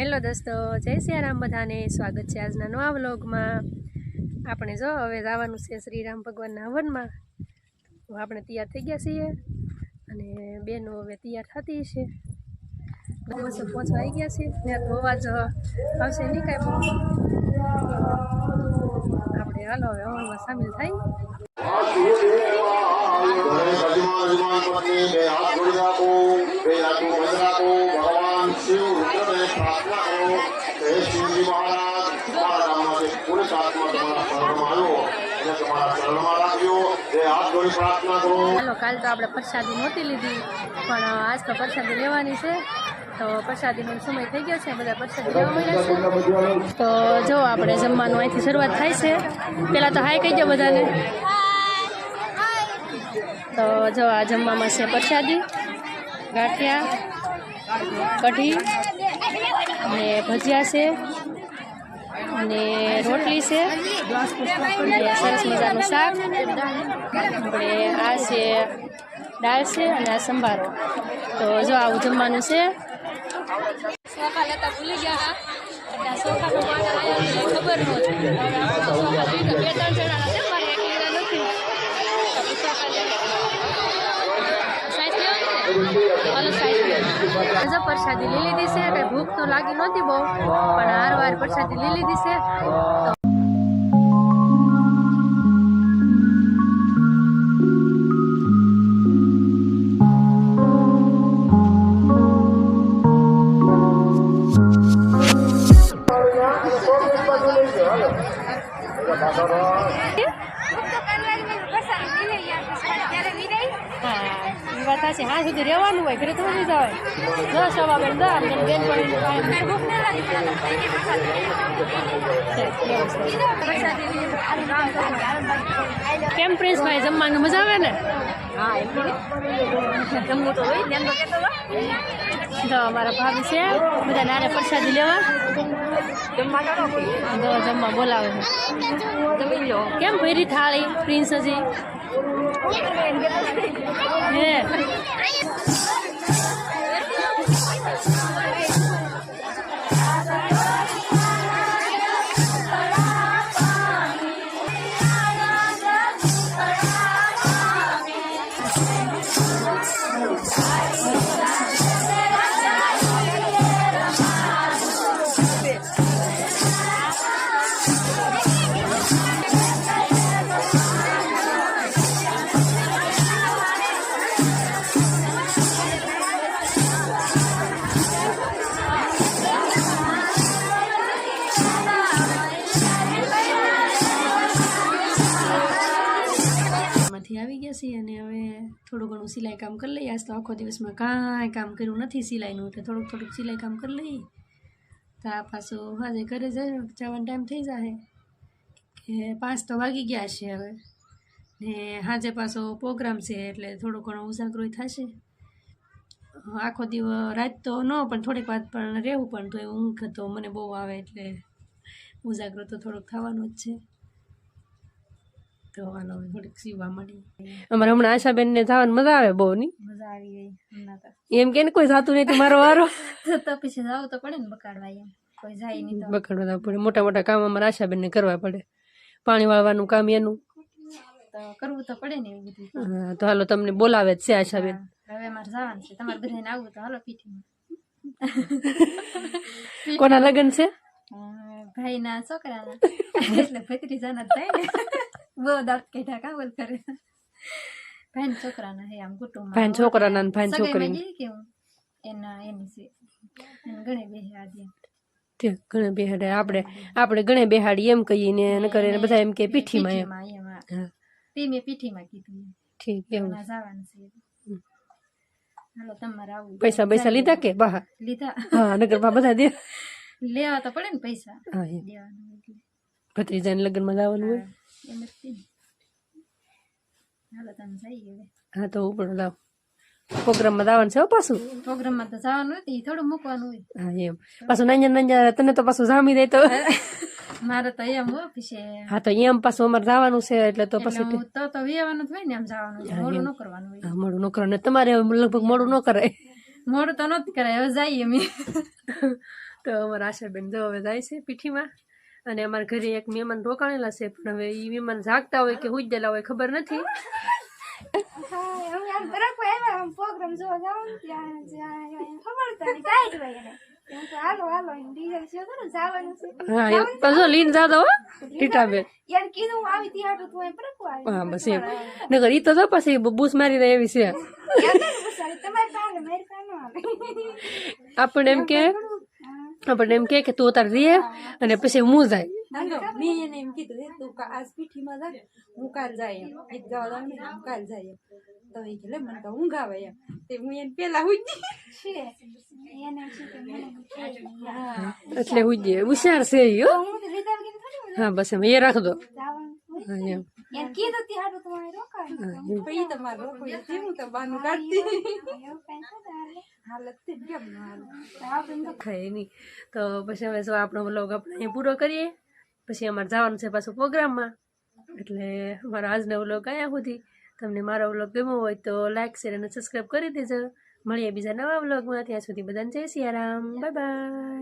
Hello દોસ્તો, જય સિયારામ બધાને. સ્વાગત છે આજના નવા વ્લોગમાં. આપણે જો હવે જવાનું છે શ્રીરામ ભગવાનના હવનમાં. તો આપણે તૈયાર થઈ ગયા છીએ અને બેનો હવે તૈયાર થતી છે. બસો પહોંચવા આવી ગયા છે. ત્યાં તો અવાજ આવશે નહીં કાંઈ આપણે હાલો હવે હવનમાં સામેલ થાય. ચાલો કાલ તો આપણે પ્રસાદી નહોતી લીધી, પણ આજ તો પ્રસાદી લેવાની છે. તો પ્રસાદીનો સમય થઈ ગયો છે, બધા પ્રસાદી લેવા મળ્યા છે. તો જો આપણે જમવાનું અહીંથી શરૂઆત થાય છે. પહેલાં તો હાય કહી દો બધાને. તો જો આ જમવામાં છે પ્રસાદી, ગાંઠિયા, કઢી અને ભજીયા છે. અને રોટલી છે. સરસ મજાનું શાક. આપણે આ છે દાળ છે અને આ સંભારો. તો જો આવું જમવાનું છે. ખબર નહોતી હવે આપણે સોખા લીધા. બે ત્રણ જણા હતા મારે એકલીના નથી તો પછી સોખા લેવા. સાઈઝ સાઈઝ પ્રસાદી લઈ લીધી છે, કઈ ભૂખ તો લાગી નહોતી બહુ, પણ હાર વાર પ્રસાદી લઈ લીધી છે. તો સાચી હા સુધી રહેવાનું હોય ઘરે થોડું જવાય દસ સવા બેન દો બેન બેન પણ કેમ પ્રિન્સભાઈ જમવાનું મજા આવે ને? જો અમારા ભાભી છે બધા નાને પ્રસાદી લેવા. જો જમવા બોલાવે છે. કેમ ભરી થાળી પ્રિન્સ હજી? હે? માંથી આવી ગયા છીએ અને હવે થોડું ઘણું સિલાઈ કામ કરી લઈએ. આજ તો આખો દિવસમાં કાંઈ કામ કર્યું નથી સિલાઈનું, એટલે થોડુંક થોડુંક સિલાઈ કામ કરી લઈએ. તો આ પાછું હાજે ઘરે જવાનો ટાઈમ થઈ જાય કે પાંચ તો વાગી ગયા છે હવે. ને સાંજે પાછો પ્રોગ્રામ છે, એટલે થોડું ઘણો ઉજાગરોય થશે. આખો દિવસ રાત તો ન, પણ થોડીક વાર પણ રહેવું પણ તો એ ઊંઘ તો મને બહુ આવે, એટલે ઉજાગરો તો થોડોક થવાનો જ છે. તો હાલો થોડીક સીવા મળી. અમારે હમણાં આશાબેનને જવાની મજા આવે બહુ ની મજા આવી ગઈ હમણાં તો. એમ કે ને કોઈ જાતું નહીં મારો વારો. તો પછી જાવ તો પડે ને બકાડવા એમ. કોઈ જાય નહીં તો. બખડવા પડે. મોટા મોટા કામ અમારે આશાબેનને કરવા પડે. પાણી વાળવાનું કામ એનું. તો કરવું તો પડે ને એવું બધું. હા, તો હાલો તમને બોલાવે જ છે આશાબેન. હવે અમારે જવાનું છે. તમારે બધાને આવવું તો હાલો પીઠી કોના લગ્ન છે? ભાઈના છોકરાના. એટલે ભત્રીજાના થાય ને. બહુ દાંત કાઢ્યા કા બોલ કરે ભાઈના છોકરાના હે આમ કુટુંબ ભાઈ છોકરાના ને ભાઈ છોકરીને કેવું એના એની છે એને ઘણે બે ઘણે બેહાડે આપણે આપણે ઘણે બેહાડી એમ કહીએ ને કરે ને બધા એમ કે પીઠીમાં એમ તે મેં પીઠીમાં કીધું ઠીક એવું જવાનું છે હાલો તમારે આવું પૈસા પૈસા લીધા કે બહાર લીધા હા નગર બા બધા દે લેવા તો પડે ને પૈસા હા ભત્રીજાને લગ્નમાં જવાનું હોય એમ જ હાલો તમે જઈએ હવે હા તો ઉપર લાવ. પ્રોગ્રામમાં જવાનું છે પાછું? પ્રોગ્રામમાં તો જવાનું હોય થોડું મૂકવાનું હોય હા એમ. પાછું નાંજા નાંજા તને તો પાછું જામી દે તો. મારે તો એમ હા તો એમ પાછું અમારે જવાનું છે એટલે તો પછી તો તો વેવાનું જ હોય ને આમ જવાનું મોડું ન કરવાનું હોય મોડું ન તમારે લગભગ મોડું ન કરાય. મોડું તો નથી કરાય હવે જઈએ અમે. તો અમારા આશાબેન જો હવે જાય છે પીઠીમાં. અને અમારા ઘરે એક મહેમાન રોકાણેલા છે પણ હવે એ મહેમાન જાગતા હોય કે હુઈ ગયેલા હોય ખબર નથી હા હું આમ બરાબર આવ્યા આમ પ્રોગ્રામ જોવા જાઉં ને ત્યાં જ્યાં ખબર તો નહીં કાંઈ જ હોય એને હું તો હાલો હાલો એને ડીઝલ છે તો જવાનું છે હા એ તો જો લીન જાતો હો ટીટાબેન યાર કીધું હું આવી ત્યાં હાટું તું એમ બરાબર આવી હા બસ એમ નગર ઈ તો જો પછી બૂસ મારી રહે એવી છે યાર ને બસ તમારે પાસે મારી પાસે ન આવે આપણને એમ કે આપણને એમ કે કે તું તાર રે અને પછી હું જાય. મેં એને એમ કીધું તું કા- આજ પીઠીમાં જા હું કાલ જાય એમ. ગીત ગાવા ને હું કાલ જાય એમ. તો એ કે મને તો ઊંઘ આવે એમ. તે હું એને પેલા હુઈ એટલે હું જ હોશિયાર છે હા. બસ એમ. એ રાખ દો. હા એમ. કીધું તમારે તમારે હું તો બાનું કાઢતી. હાલત કેમ ન ખાય નહીં. તો પછી હવે શું આપણો વ્લોગ આપણે અહીંયા પૂરો કરીએ. પછી અમારે જવાનું છે પાછું પ્રોગ્રામમાં. એટલે અમારો આજનો વ્લોગ અહીંયા સુધી. તમને મારો વ્લોગ ગમ્યો હોય તો લાઇક શેર અને સબસ્ક્રાઈબ કરી દેજો. મળીએ બીજા નવા વ્લોગમાં. ત્યાં સુધી બધાને જય સિયારામ બાય બાય.